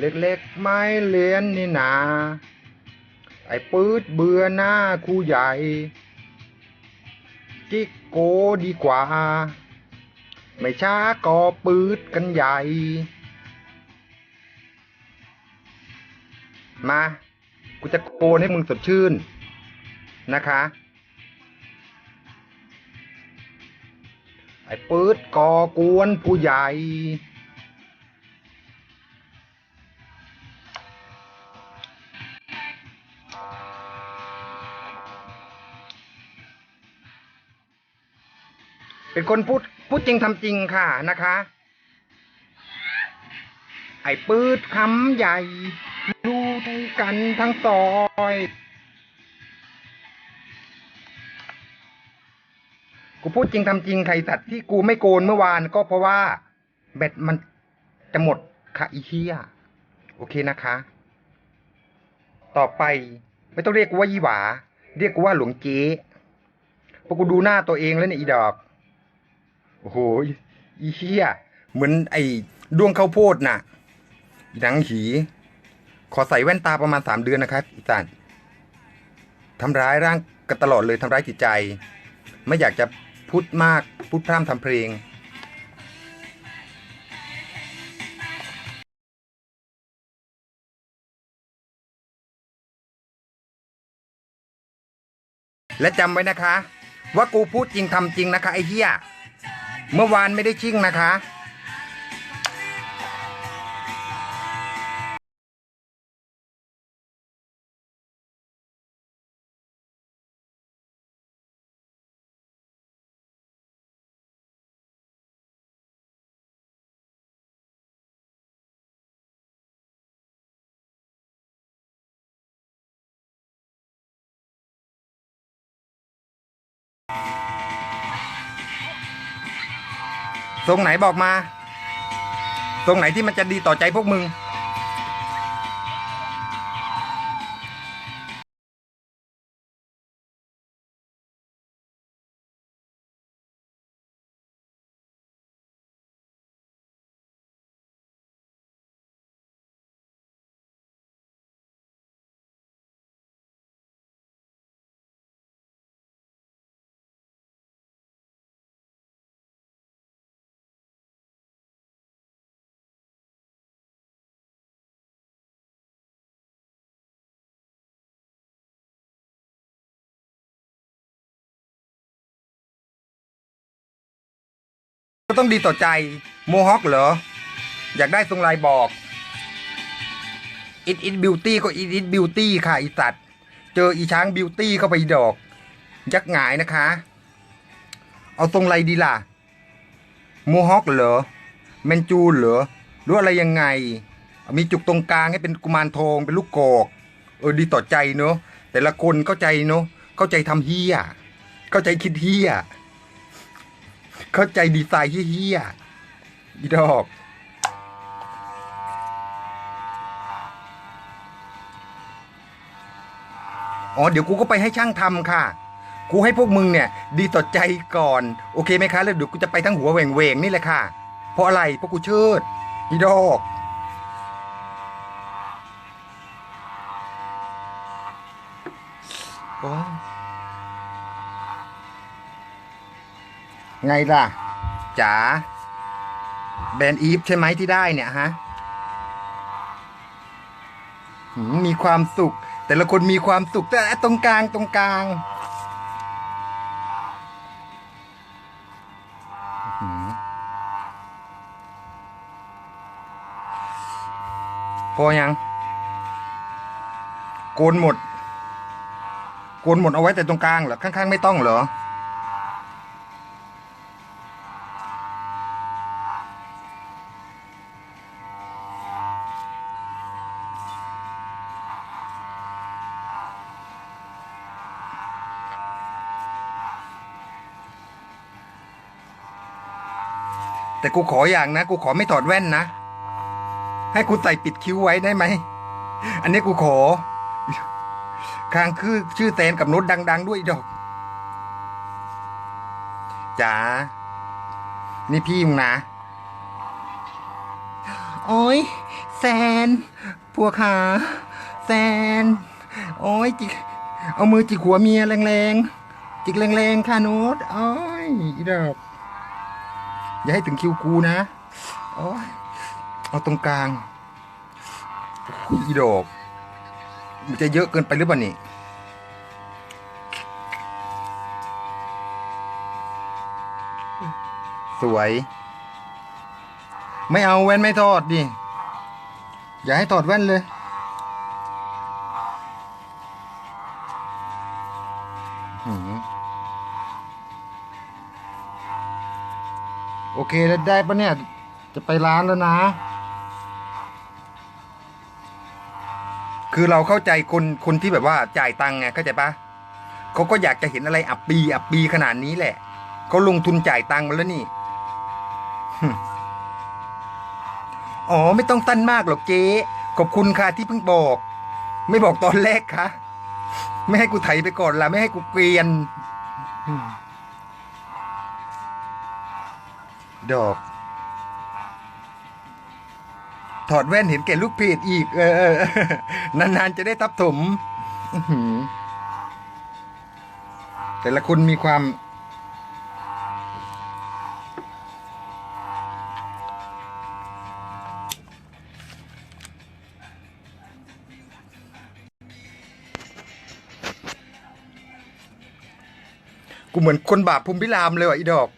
เล็กๆ ไม่เลี้ยนนี่นา ไอ้ปืดเบื่อหน้าครูใหญ่ จิกโกดีกว่า ไม่ช้าก็ปืดกันใหญ่ มา กูจะโกนให้มึงสดชื่น นะคะ ไอ้ปืดก่อกวนผู้ใหญ่ เป็นคนพูดพูดจริงทำจริงค่ะนะคะ ไอ้ปืดคำใหญ่ รู้กันทั้งซอยกูพูดจริงทำจริงใครสัตว์ที่กูไม่โกนเมื่อวานก็เพราะว่าแบตมันจะหมดค่ะอีเฮียโอเคนะคะ ต่อไปไม่ต้องเรียกกูว่ายี่หวา เรียกกูว่าหลวงเจ๊พราะกูดูหน้าตัวเองแล้วเนี่ยอีดอก โอ้โหอีเฮียเหมือนไอ้ดวงข้าวโพดน่ะหนังหี ขอใส่แว่นตาประมาณสามเดือนนะครับอีสันทำร้ายร่างกันตลอดเลยทำร้ายจิตใจ ไม่อยากจะพูดมากพูดพร่ำทำเพลงและจำไว้นะคะ ว่ากูพูดจริงทำจริงนะคะ ไอ้เหี้ย เมื่อวานไม่ได้ชิ่งนะคะ ตรงไหนบอกมา ตรงไหนที่มันจะดีต่อใจพวกมึง ต้องดีต่อใจโมฮอคเหรอ อยากได้ทรงลายบอกอิ t อิ b บิวตี้ก็อิ t อิ b บิวตี้ค่ะอีสัตว์เจออีช้างบิวตี้เข้าไปดอก ยักหงายนะคะ เอาทรงไรดีล่ะโมฮอคเหรอแมนจูเหรอหรืออะไรยังไง มีจุกตรงกลางให้เป็นกุมารทองเป็นลูกกอกเออดีต่อใจเนอะแต่ละคนเข้าใจเนอะเข้าใจทำเฮียเข้าใจคิดเฮีย เข้าใจดีไซน์เฮี้ยๆอีดอก อ๋อ เดี๋ยวกูก็ไปให้ช่างทำค่ะ กูให้พวกมึงเนี่ย ดีต่อใจก่อน โอเคไหมคะ แล้วเดี๋ยวกูจะไปทั้งหัวแหว่งๆนี่แหละค่ะ เพราะอะไร เพราะกูเชิดอีดอก ไงล่ะจ๋าแบรนด์อีฟใช่ไหมที่ได้เนี่ยฮะมีความสุข แต่ละคนมีความสุขแต่ตรงกลางตรงกลางพอยัง โกนหมด โกนหมดเอาไว้แต่ตรงกลางเหรอ ข้าง ๆ ไม่ต้องเหรอ กูขออย่างนะ กูขอไม่ถอดแว่นนะ ให้กูใส่ปิดคิ้วไว้ได้ไหม อันนี้กูขอ ค้างคือชื่อแตนกับนุชดัง ๆ ด้วยอีดอกจ๋านี่พี่มึงนะ โอ้ยแซนพวกขาแซน โอ้ยจิก เอามือจิกหัวเมียแรงๆ จิกแรงๆค่ะน้ตโอ้ยอีดอก อย่าให้ถึงคิวกูนะโอ้ยเอาตรงกลางอีดอกมันจะเยอะเกินไปหรือเปล่านี่สวย ไม่เอาแว่นไม่ถอดดิ อย่าให้ถอดแว่นเลย แล้วได้ปะเนี่ย จะไปร้านแล้วนะ คือเราเข้าใจคนคนที่แบบว่าจ่ายตังค์ไงเข้าใจปะเขาก็อยากจะเห็นอะไรอับปีอับปีขนาดนี้แหละเขาลงทุนจ่ายตังค์มาแล้วนี่อ๋อไม่ต้องสั้นมากหรอกเจ๊ขอบคุณค่ะที่เพิ่งบอก ไม่บอกตอนแรกค่ะ ไม่ให้กูไถไปก่อนละไม่ให้กูเกรียน ดอก ถอดแว่นเห็นแก่ลูกเพจอีก เออ นานๆจะได้ทับถมแต่ละคนมีความกูเหมือนคนบาปภูมิพิรามเลยว่ะอีดอก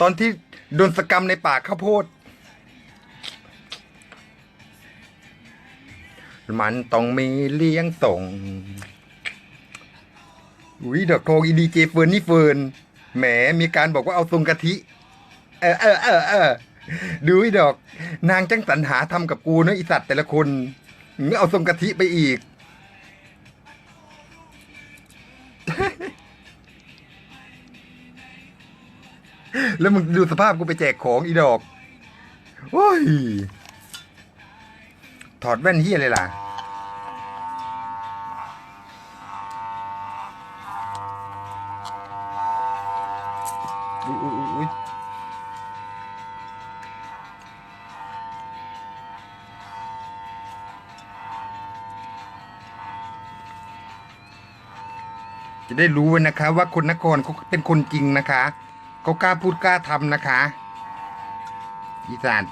ตอนที่ โดนสกรรมในป่าข้าวโพด มันต้องมีเลี้ยงส่งอุ้ยดอกโทงอีดีเจเฟิร์นนี่เฟิร์นแหมมีการบอกว่าเอาทรงกะทิ เออเออเออเออดูอีดอก นางจังสรรหาทำกับกูเนอะอีสัตว์แต่ละคน เอาทรงกะทิไปอีก แล้วมึงดูสภาพกูไปแจกของอีดอกโอ้ย ถอดแว่นเฮียเลยล่ะ อุ๊ยอุ๊ยอุ๊ยจะได้รู้นะคะว่าคนนครเขาเป็นคนจริงนะคะ เขากล้าพูดกล้าทำนะคะอีสาน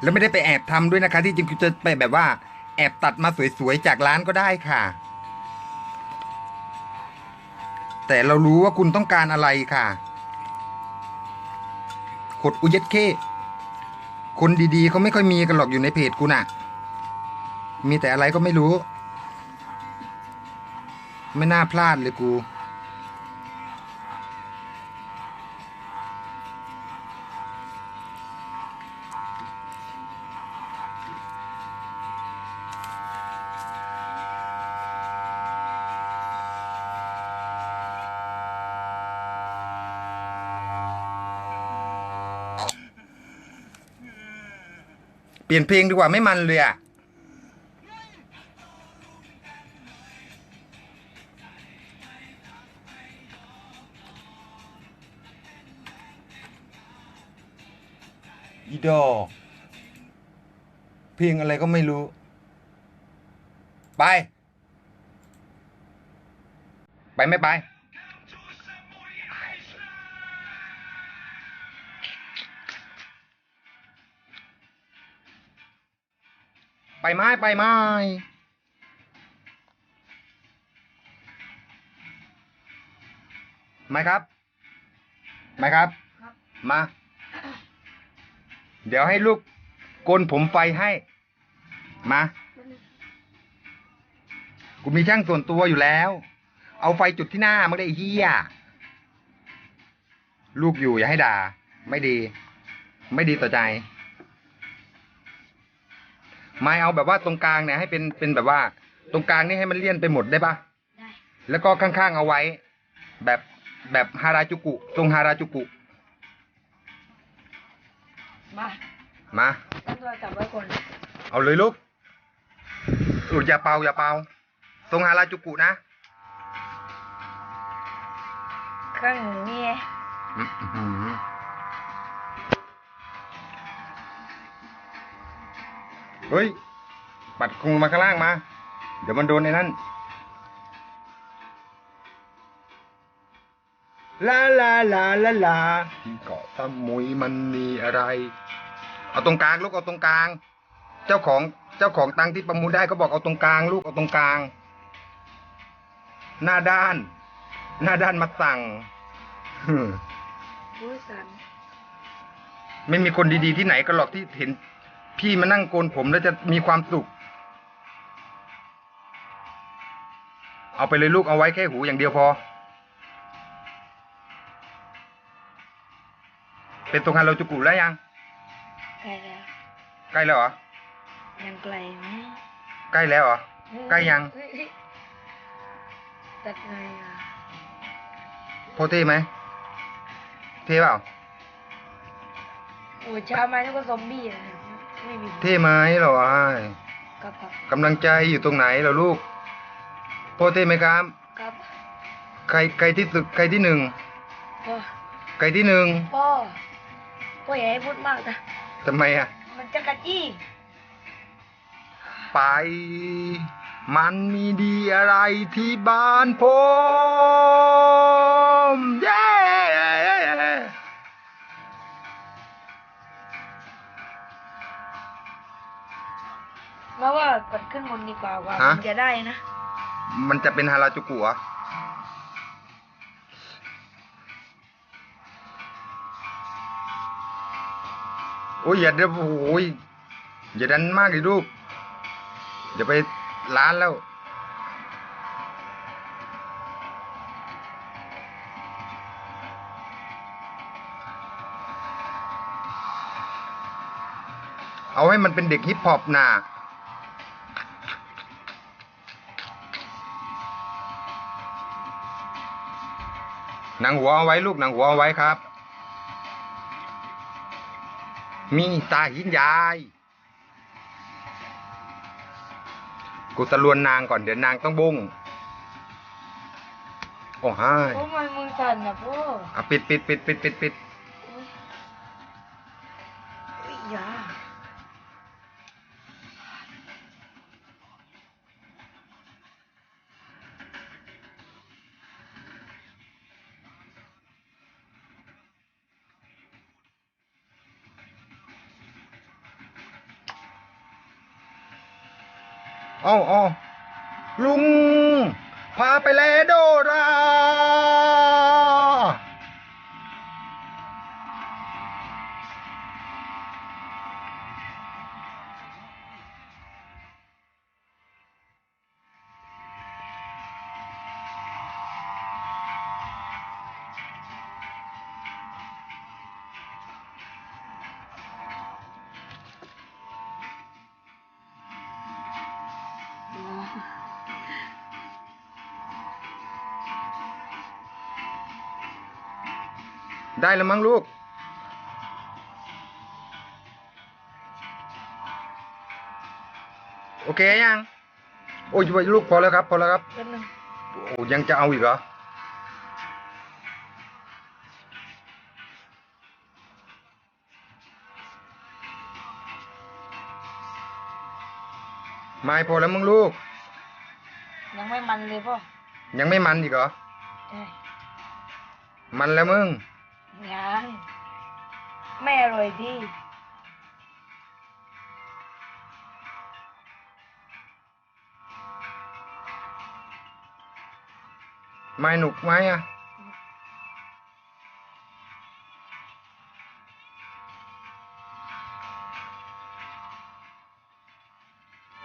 แล้วไม่ได้ไปแอบทำด้วยนะคะ ที่จริงคือจะไปแบบว่า แอบตัดมาสวยๆจากร้านก็ได้ค่ะ แต่เรารู้ว่าคุณต้องการอะไรค่ะขดอุยเเค คนดีๆเขาไม่ค่อยมีกันหรอกอยู่ในเพจกูน่ะ มีแต่อะไรก็ไม่รู้ ไม่น่าพลาดเลยกู ปลี่ยนเพลงดีกว่าไม่มันเลยอะ อีดอเพลงอะไรก็ไม่รู้ ไป ไปไม่ไป ไปไม้ไปไม้ไหมครับไหมครับครับมา เดี๋ยวให้ลูกโกนผมไฟให้ มากูมีช่างส่วนตัวอยู่แล้ว เอาไฟจุดที่หน้ามึงได้ไอ้เฮียลูกอยู่อย่าให้ด่า ไม่ดี ไม่ดีต่อใจ ไม่เอาแบบว่าตรงกลางเนี่ยให้เป็นเป็นแบบว่า ตรงกลางนี่ให้มันเลี่ยนไปหมดได้ปะได้แล้วก็ข้างๆเอาไว้ แบบแบบฮาราจูกุทรงฮาราจูกุมามาตั้งตัวจับไว้ก่อนเอาเลยลูกอุดอย่าเป่าอย่าเป่าทรงฮาราจูกุนะเครื่องนี่ไง อื้อหือ เฮ้ย ปัดคงมาข้างล่างมา เดี๋ยวมันโดนในนั้นลาลาลาลาลาที่เกาะสมุยมันมีอะไร เอาตรงกลางลูกเอาตรงกลาง เจ้าของเจ้าของตังค์ที่ประมูลได้ก็บอกเอาตรงกลาง ลูกเอาตรงกลาง หน้าด้าน หน้าด้านมาสั่งฮึ่มรู้สันไม่มีคนดีๆที่ไหนก็หรอกที่เห็น พี่มานั่งโกนผมแล้วจะมีความสุข เอาไปเลยลูกเอาไว้แค่หูอย่างเดียวพอ เป็นตรงฮันเราจุกุแล้วยังใกล้แล้วใกล้แล้วเหรอยังไกลไหมใกล้แล้วเหรอใกล้ยังเฮ้เฮ้ตัดไงอะโพเท่ไหมเท่เปล่าโอ้ยช้าไหมนึกว่าซอมบี้อะ ไม่มีเท่ไหมเหรออ้ายครับครับกำลังใจอยู่ตรงไหนเหรอลูกโพเท่ไหมครับ ครับใครใครที่สุดใครที่หนึ่งพ่อใครที่หนึ่งพ่อพ่ออย่าให้พูดมากนะทำไมอะ มันจะกระจี้ไป มันมีดีอะไรที่บ้านผมเย้ มาว่าปัดขึ้นบนดีกว่าว่ามันจะได้นะ มันจะเป็นฮาราจูกุเหรอโอ้ยอย่าเดี๋ยวโอ้ยอย่าดันมากเลยลูกอย่าไปร้านแล้ว เอาให้มันเป็นเด็กฮิปฮอปน่ะ หนังหัวเอาไว้ลูกหนังหัวเอาไว้ครับ มีตาหินยาย กูตะลวนนางก่อนเดี๋ยวนางต้องบุ้งโอ้ฮาย โอ้ยมือสั่นนะพ่อ อะปิดปิดปิดปิดปิดปิด เอ้าเอ้าลุง พาไปแลโดรา ได้แล้วมั้งลูก โอเคยัง โอ้ยลูกพอแล้วครับ พอแล้วครับแป๊บนึงโอ้ยังจะเอาอีกเหรอไม่พอแล้วมึงลูก ยังไม่มันเลยพ่อ ยังไม่มันอีกเหรอใช่มันแล้วมึง ยังไม่อร่อยดีไม่หนุกไหมอะ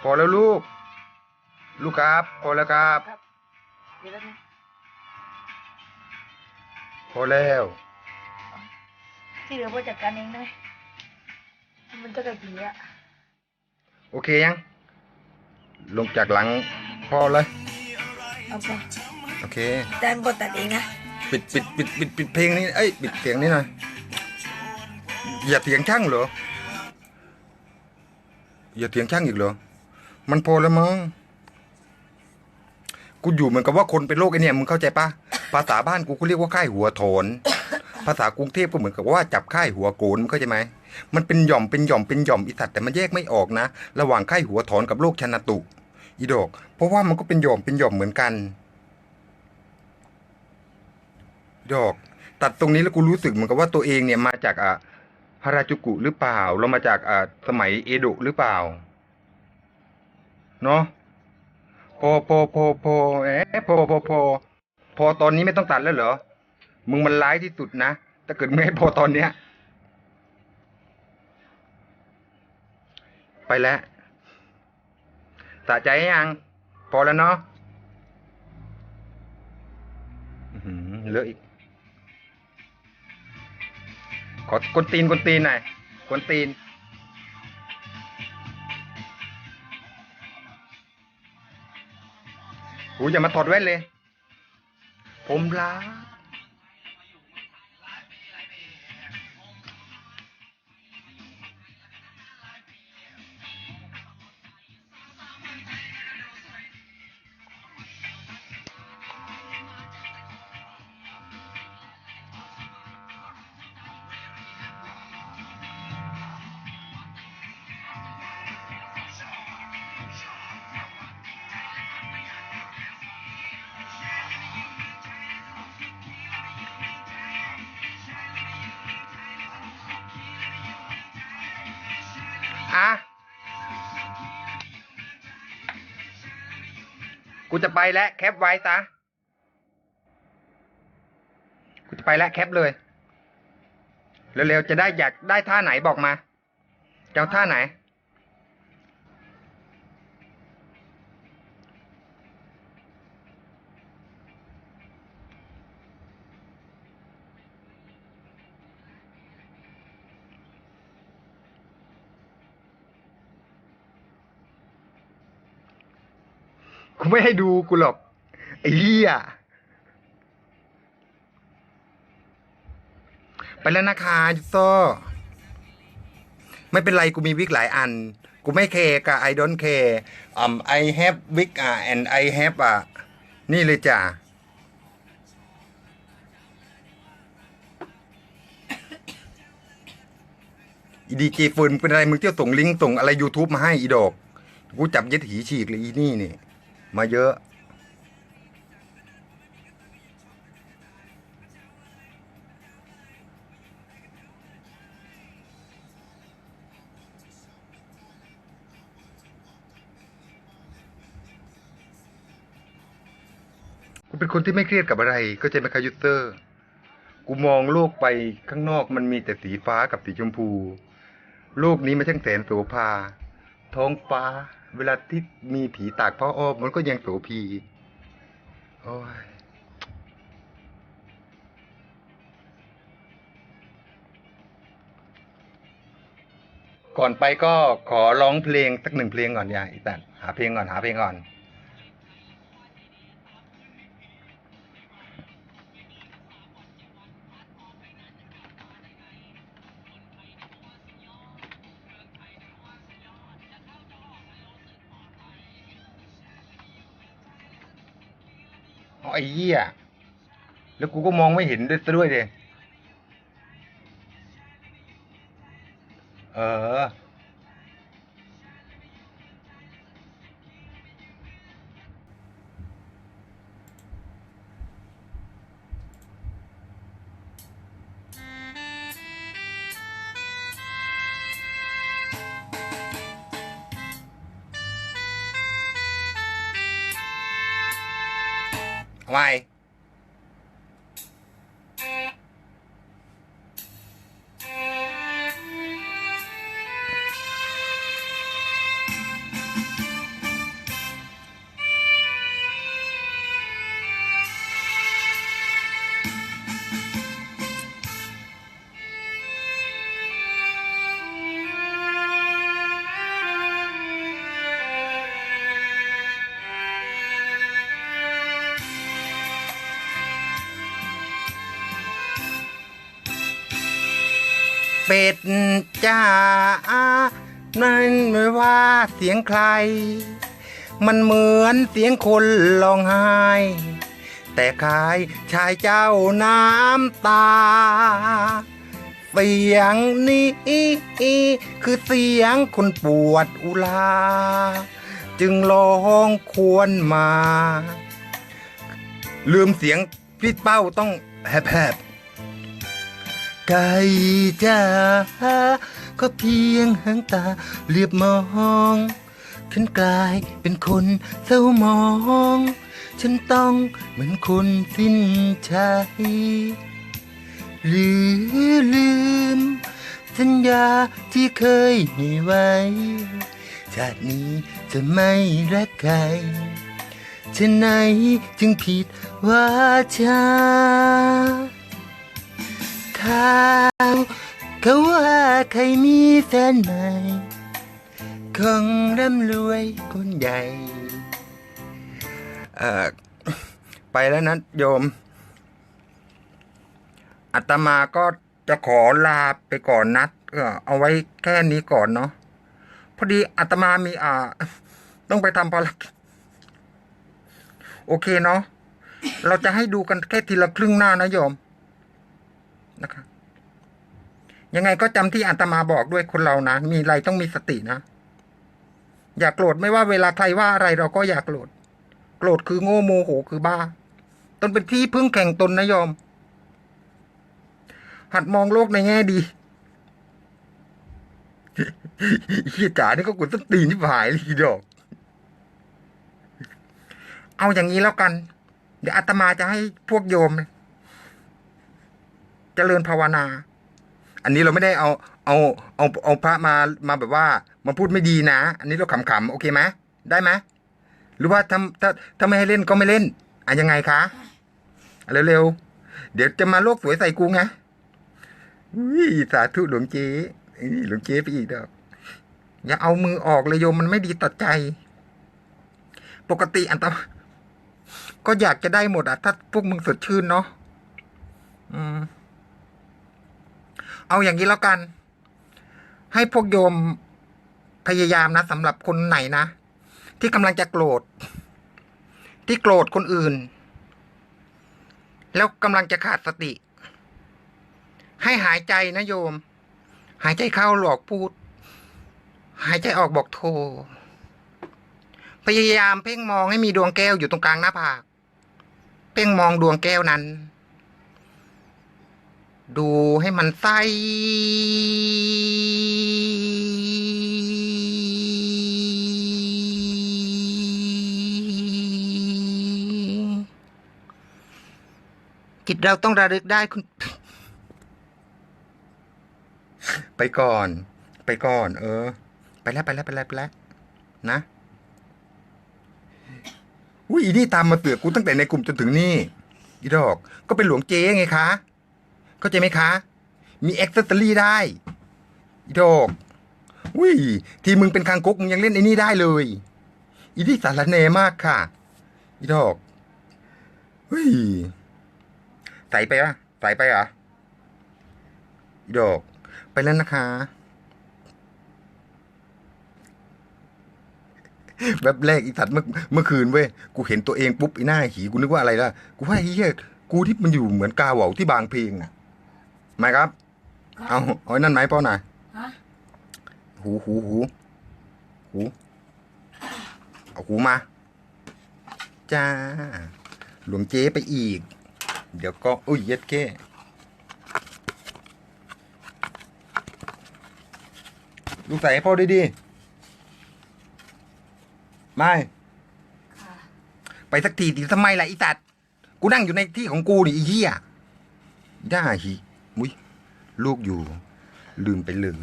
พอแล้วลูก ลูกครับ พอแล้วครับ ครับเดี๋ยวแป๊บนึง พอแล้ว ที่เหลือพ่อจัดการเองได้ไหมมันจะกระจี้อะโอเคยัง ลงจากหลังพอเลย เอาไปโอเค แตนบทตัดเองนะปิดปิดปิดปิดปิดเพลงนี้เอ้ยปิดเสียงนี้หน่อยอย่าเถียงช่างเหรอ อย่าเถียงช่างอีกเหรอ มันพอแล้วมั้งกูอยู่เหมือนกับว่าคนเป็นโรคไอเนี่ยมึงเข้าใจปะภาษาบ้านกูกูเรียกว่าไข้หัวโถน ภาษากรุงเทพก็เหมือนกับว่าจับค่ายหัวโกนเข้าใจไหมมันเป็นหย่อมเป็นหย่อมเป็นหย่อมอีสัตว์แต่มันแยกไม่ออกนะ ระหว่างค่ายหัวถอนกับโรคชนะตุอีดอก เพราะว่ามันก็เป็นหย่อมเป็นหย่อมเหมือนกันดอก ตัดตรงนี้แล้วกูรู้สึกเหมือนกับว่าตัวเองเนี่ยมาจากอะฮาราจูกุหรือเปล่า เรามาจากอะสมัยเอโดะหรือเปล่าเนาะพอพอพอพอเอ๊ะพอพอพอพอตอนนี้ไม่ต้องตัดแล้วเหรอ มึงมันร้ายที่สุดนะ ถ้าเกิดไม่ให้พอตอนเนี้ย ไปแล้วสะใจยัง พอแล้วเนาะเหลืออีก ขอกนตีนกนตีนหน่อยกนตีนหูอย่ามาถอดแว่นเลย ผมล้าะ กูจะไปแล้วแคปไว้ซะ กูจะไปแล้วแคปเลย เร็วๆ จะได้อยากได้ท่าไหนบอกมาจะเอาท่าไหน กูไม่ให้ดูกูหรอกไอ้เหี้ยไปแล้วนะคะยูโซไม่เป็นไรกูมีวิกหลายอัน กูไม่เคกับ I don't care um I have wig อะ and I have อะนี่เลยจ้ะอีดีเจฟิร์นเป็นอะไรมึงเที่ยวส่งลิงก์ส่งอะไร YouTube มาให้อีดอก กูจับยึดหีฉีกเลยอีนี่นี่ มาเยอะ กูเป็นคนที่ไม่เครียดกับอะไร ก็จะไหมคะยูเซอร์ กูมองโลกไปข้างนอกมันมีแต่สีฟ้ากับสีชมพู โลกนี้ไม่ใช่แสนโสภา ท้องฟ้า เวลาที่มีผีตากพ่ออ้อมมันก็ยังโสภีโอ้ยก่อนไปก็ขอร้องเพลงสักหนึ่งเพลงก่อนอย่าอีตันหาเพลงก่อนหาเพลงก่อน เอาไอ้เหี้ย แล้วกูก็มองไม่เห็นด้วยซะด้วยเดเออ เป็ดจ้านั่นไม่ว่าเสียงใคร มันเหมือนเสียงคนร้องไห้ แต่กายชายเจ้าน้ำตา เสียงนี้คือเสียงคนปวดอุลา จึงร้องควรมา ลืมเสียงพี่เป้าต้องแหบ ไก่จ้าก็เพียงหางตาเรียบมองฉันกลายเป็นคนเศร้ามอง ฉันต้องเหมือนคนสิ้นชัยหรือลืม สัญญาที่เคยให้ไว้ ชาตินี้จะไม่รักใครฉะไหนจึงผิดว่าชา ข่าวเขาว่าใครมีแฟนใหม่คงร่ำรวยคนใหญ่เอ่อไปแล้วนะโยมอาตมาก็จะขอลาไปก่อนนัดเอาไว้แค่นี้ก่อนเนาะพอดีอาตมามีอ่า ต้องไปทำภารกิจโอเคเนาะเราจะให้ดูกันแค่ทีละครึ่งหน้านะโยม นะคะ ยังไงก็จำที่อาตมาบอกด้วยคนเรานะมีอะไรต้องมีสตินะ อย่าโกรธไม่ว่าเวลาใครว่าอะไรเราก็อย่าโกรธโกรธคือโง่โมโหคือบ้า ตนเป็นที่พึ่งแข่งตนนะโยมหัดมองโลกในแง่ดีเฮียจ๋านี่ก็กุนสตีนที่หายเลยทีดอก เอาอย่างนี้แล้วกัน เดี๋ยวอาตมาจะให้พวกโยม เจริญภาวนา อันนี้เราไม่ได้เอาเอาเอาเอาพระมามาแบบว่ามาพูดไม่ดีนะ อันนี้เราขำๆโอเคไหมได้ไหมหรือว่าถ้าถ้าถ้าไม่ให้เล่นก็ไม่เล่นอะยังไงคะเร็วๆเดี๋ยวจะมาโลกสวยใส่กูไงอุ้ยสาธุหลวงเจ๊นี่หลวงเจ๊ไปอีกดอกอย่าเอามือออกเลยโยมมันไม่ดีต่อใจ ปกติอันตมาก็อยากจะได้หมดอะ ถ้าพวกมึงสดชื่นเนาะอืม เอาอย่างนี้แล้วกัน ให้พวกโยมพยายามนะสำหรับคนไหนนะ ที่กำลังจะโกรธ ที่โกรธคนอื่น แล้วกำลังจะขาดสติ ให้หายใจนะโยม หายใจเข้าหลอกพูด หายใจออกบอกโทรพยายามเพ่งมองให้มีดวงแก้วอยู่ตรงกลางหน้าผาก เพ่งมองดวงแก้วนั้น ดูให้มันใสจิตเราต้องระลึกได้คุณ ไปก่อน ไปก่อน เออ ไปแล้วไปแล้วไปแล้วไปแล้วนะอุ้ยนี่ตามมาเตือกกูตั้งแต่ในกลุ่มจนถึงนี่อีดอก ก็เป็นหลวงเจ๊ไงคะ เข้าใจไหมคะ มีเอ็กซ์เซอรี่ได้อีดอกอุ้ย ทีมึงเป็นคางคกมึงยังเล่นไอ้นี่ได้เลย อีนี่สารเนมากค่ะ อีดอกอุ้ย ใส่ไปวะใส่ไปเหรออีดอก ไปแล้วนะคะแบบแรกอีสัตว์เมื่อเมื่อคืนเว้ย กูเห็นตัวเองปุ๊บอ้หน้าหี กูนึกว่าอะไรล่ะกูว่าไอ้เหี้ย กูที่มันอยู่เหมือนกาเหว่าที่บางเพลงอะ ไหมครับ เอาเอาไอ้นั่นไหมพ่อหน่อยฮะหูหูหูหูเอาหูมา จ้า หลวงเจ๊ไปอีก เดี๋ยวก็ อุ้ยเย็ดแก้ลูกใส่ให้พ่อด้วยดิไม่ค่ะไปสักทีดิทำไมล่ะอีสัตว์กูนั่งอยู่ในที่ของกูนี่อีเหี้ยได้ฮีมุ้ย ลูกอยู่ ลืมไปลืม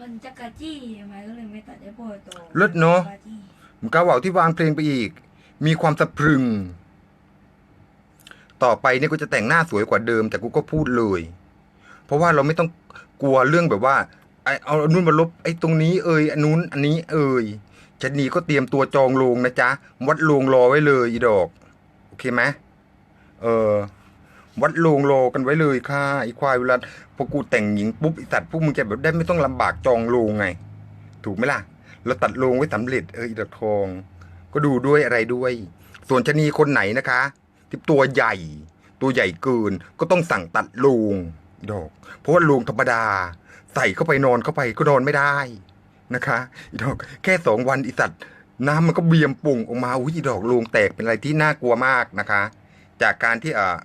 มันจะกระจี้ไหมก็เลยไม่ตัดไอ้โปรโตเลิศเนอะ กระจี้มันก็ว่าวที่วางเพลงไปอีก มีความสะพรึง ต่อไปเนี่ยกูจะแต่งหน้าสวยกว่าเดิม แต่กูก็พูดเลย เพราะว่าเราไม่ต้องกลัวเรื่องแบบว่าไอเอาอันนู้นมาลบไอ้ตรงนี้เอ่ยอันนู้นอันนี้เอ่ยจะหนีก็เตรียมตัวจองโรงนะจ๊ะวัดโรงรอไว้เลยอีดอก โอเคไหม เออ วัดโรงรอกันไว้เลยค่ะไอีควายเวลาพอกูแต่งหญิงปุ๊บไอสัตว์พวกมึงจะแบบได้ไม่ต้องลำบากจองโรงไง ถูกไหมล่ะเราตัดโรงไว้สำเร็จเอออีดอกทอง ก็ดูด้วยอะไรด้วย ส่วนชะนีคนไหนนะคะที่ตัวใหญ่ ตัวใหญ่เกินก็ต้องสั่งตัดโลงดอก เพราะว่าโลงธรรมดา ใส่เข้าไปนอนเข้าไปก็นอนไม่ได้นะคะอีดอกแค่สองวันอีสัตว์น้ำมันก็เบียมปุ่งออกมาอุ้ยอีดอกลุงแตกเป็นอะไรที่น่ากลัวมากนะคะ จากการที่อ่า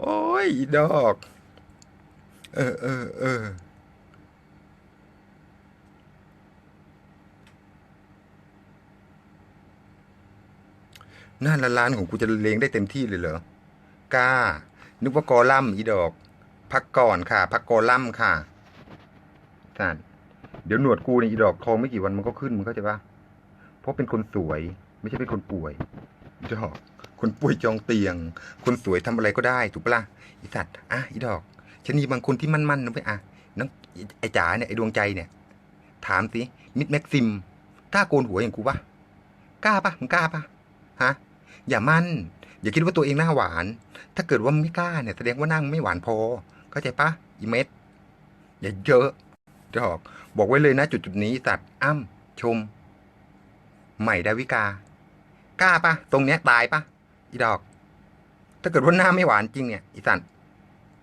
โอ้ยดอก เออเออเออหน้าละล้านของกูจะเลงได้เต็มที่เลยเหรอกล้า นึกว่ากอลัมอีดอก พักก่อนค่ะ พักกอลัมค่ะท่านเดี๋ยวหนวดกูในอีดอกทองไม่กี่วันมันก็ขึ้นมึงเข้าใจปะเพราะเป็นคนสวย ไม่ใช่เป็นคนป่วยอีดอกคนป่วยจองเตียง คนสวยทำอะไรก็ได้ถูกปะล่ะอีสัตว์อะอีดอกชะนีบางคนที่มั่นๆนะไปอะน้องไอจ๋าเนี่ยไอดวงใจเนี่ย ถามสิมิดแม็กซิมกล้าโกนหัวอย่างกูปะกล้าปะมึงกล้าปะฮะอย่ามั่น อย่าคิดว่าตัวเองหน้าหวาน ถ้าเกิดว่าไม่กล้าเนี่ยแสดงว่านั่งไม่หวานพอเข้าใจปะอีเม็ดอย่าเยอะดอก บอกไว้เลยนะจุดจุดๆนี้สัตว์อ้ำชม ใหม่ดาวิกา กล้าปะตรงเนี้ยตายปะอีดอก ถ้าเกิดว่าหน้าไม่หวานจริงเนี่ยอีสัตว์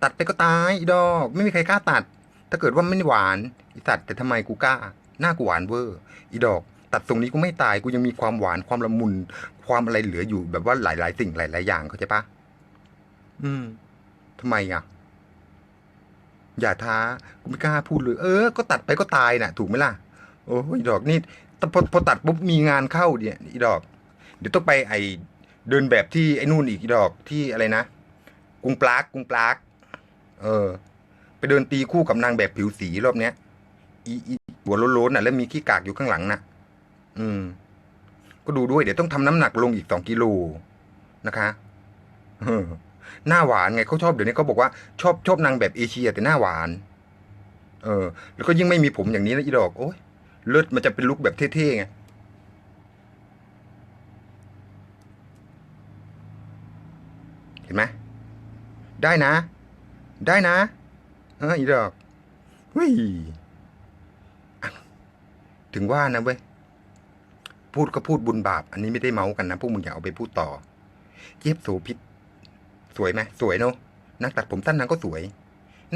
ตัดไปก็ตายอีดอก ไม่มีใครกล้าตัด ถ้าเกิดว่าไม่หวานอีสัตว์แต่ทำไมกูกล้า หน้ากูหวานเวอร์อีดอก ตัดตรงนี้กูไม่ตายกูยังมีความหวานความละมุน ความอะไรเหลืออยู่แบบว่าหลาย ๆ สิ่งหลาย ๆ อย่างเข้าใจปะอืมทำไมอะอย่าท้ากูไม่กล้าพูดเลย เออ ก็ตัดไปก็ตายน่ะ ถูกไหมล่ะ โอ้ยดอกนี่แต่พอพอตัดปุ๊บมีงานเข้าเนี่ยอีดอก เดี๋ยวต้องไปไอเดินแบบที่ไอ้นู่นอีกดอกที่อะไรนะกรุงปลากกรุงปลากเออ ไปเดินตีคู่กับนางแบบผิวสีรอบเนี้ยอีอีหัวโล้นๆน่ะแล้วมีขี้กากอยู่ข้างหลังน่ะ อืม ก็ดูด้วย เดี๋ยวต้องทำน้ำหนักลงอีกสองกิโลนะคะเออหน้าหวานไงเขาชอบเดี๋ยวนี้เขาบอกว่าชอบชอบนางแบบเอเชียแต่หน้าหวาน เออ แล้วก็ยิ่งไม่มีผมอย่างนี้นะอีดอก โอ้ยเลือดมันจะเป็นลุคแบบเท่ๆไง เห็นไหมได้นะ ได้นะเอออีดอกเฮ้ยอะถึงว่านะเว้ยพูดก็พูดบุญบาป อันนี้ไม่ได้เมากันนะพวกมึงอย่าเอาไปพูดต่อ เจี๊ยบโสพิษสวยไหมสวยเนาะนางตัดผมสั้นนางก็สวย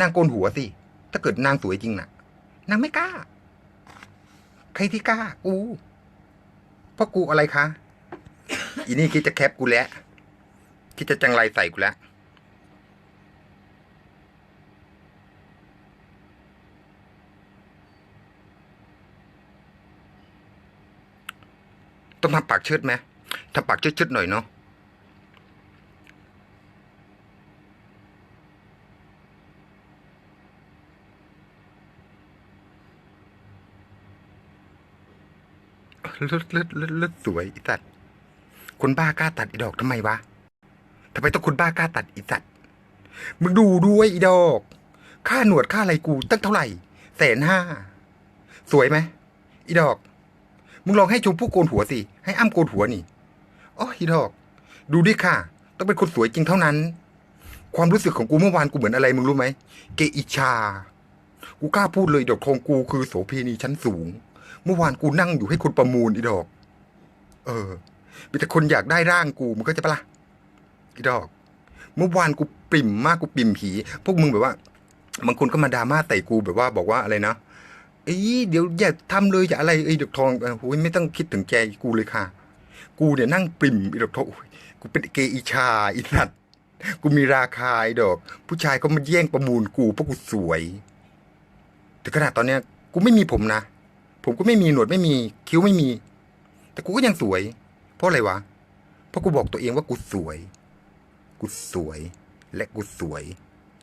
นางโกนหัวสิ ถ้าเกิดนางสวยจริงน่ะ นางไม่กล้า ใครที่กล้า กูเพราะกูอะไรคะ อีนี่คิดจะแคปกูแล้ว คิดจะจังไรใส่กูแล้วต้องทำปากชิดไหมทำปากเชิดๆหน่อยเนาะเลือดเลือดเลือดเลือดสวยอีสัตว์คนบ้ากล้าตัดอีดอกทำไมวะ ทำไมต้องคนบ้ากล้าตัดอีสัตว์ มึงดูด้วยอีดอก ค่าหนวดค่าอะไรกูตั้งเท่าไหร่ แสนห้า สวยไหมอีดอก มึงลองให้ชมพู่โกนหัวสิ ให้อ้ำโกนหัวนี่อ้ยอีดอก ดูดิค่ะ ต้องเป็นคนสวยจริงเท่านั้น ความรู้สึกของกูเมื่อวานกูเหมือนอะไรมึงรู้ไหม เกอิชา กูกล้าพูดเลยดอกทองกูคือโสเพณีชั้นสูง เมื่อวานกูนั่งอยู่ให้คนประมูลอีดอก เออมีแต่คนอยากได้ร่างกูมันก็จะปะละ่ะ อีดอก เมื่อวานกูปริ่มมากกูปริ่มผี พวกมึงแบบว่าบางคนก็มาดราม่าใส่กูแบบว่าบอกว่าอะไรนะเอ้ยเดี๋ยวอย่าทำเลยอย่าอะไรเอ้ยดอกทองโอ้ยไม่ต้องคิดถึงแกกูเลยค่ะ กูเนี่ยนั่งปริ่มอีดอกทองกูเป็นเกย์อีชาอีสัตว์กูมีราคาอีดอก ผู้ชายก็มาแย่งประมูลกูเพราะกูสวยแต่ขนาดตอนเนี้ย กูไม่มีผมนะผมก็ไม่มีหนวดไม่มีคิ้วไม่มี แต่กูก็ยังสวย เพราะอะไรวะเพราะกูบอกตัวเองว่ากูสวย กูสวย และกูสวย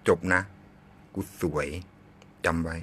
จบนะ กูสวยจำไว้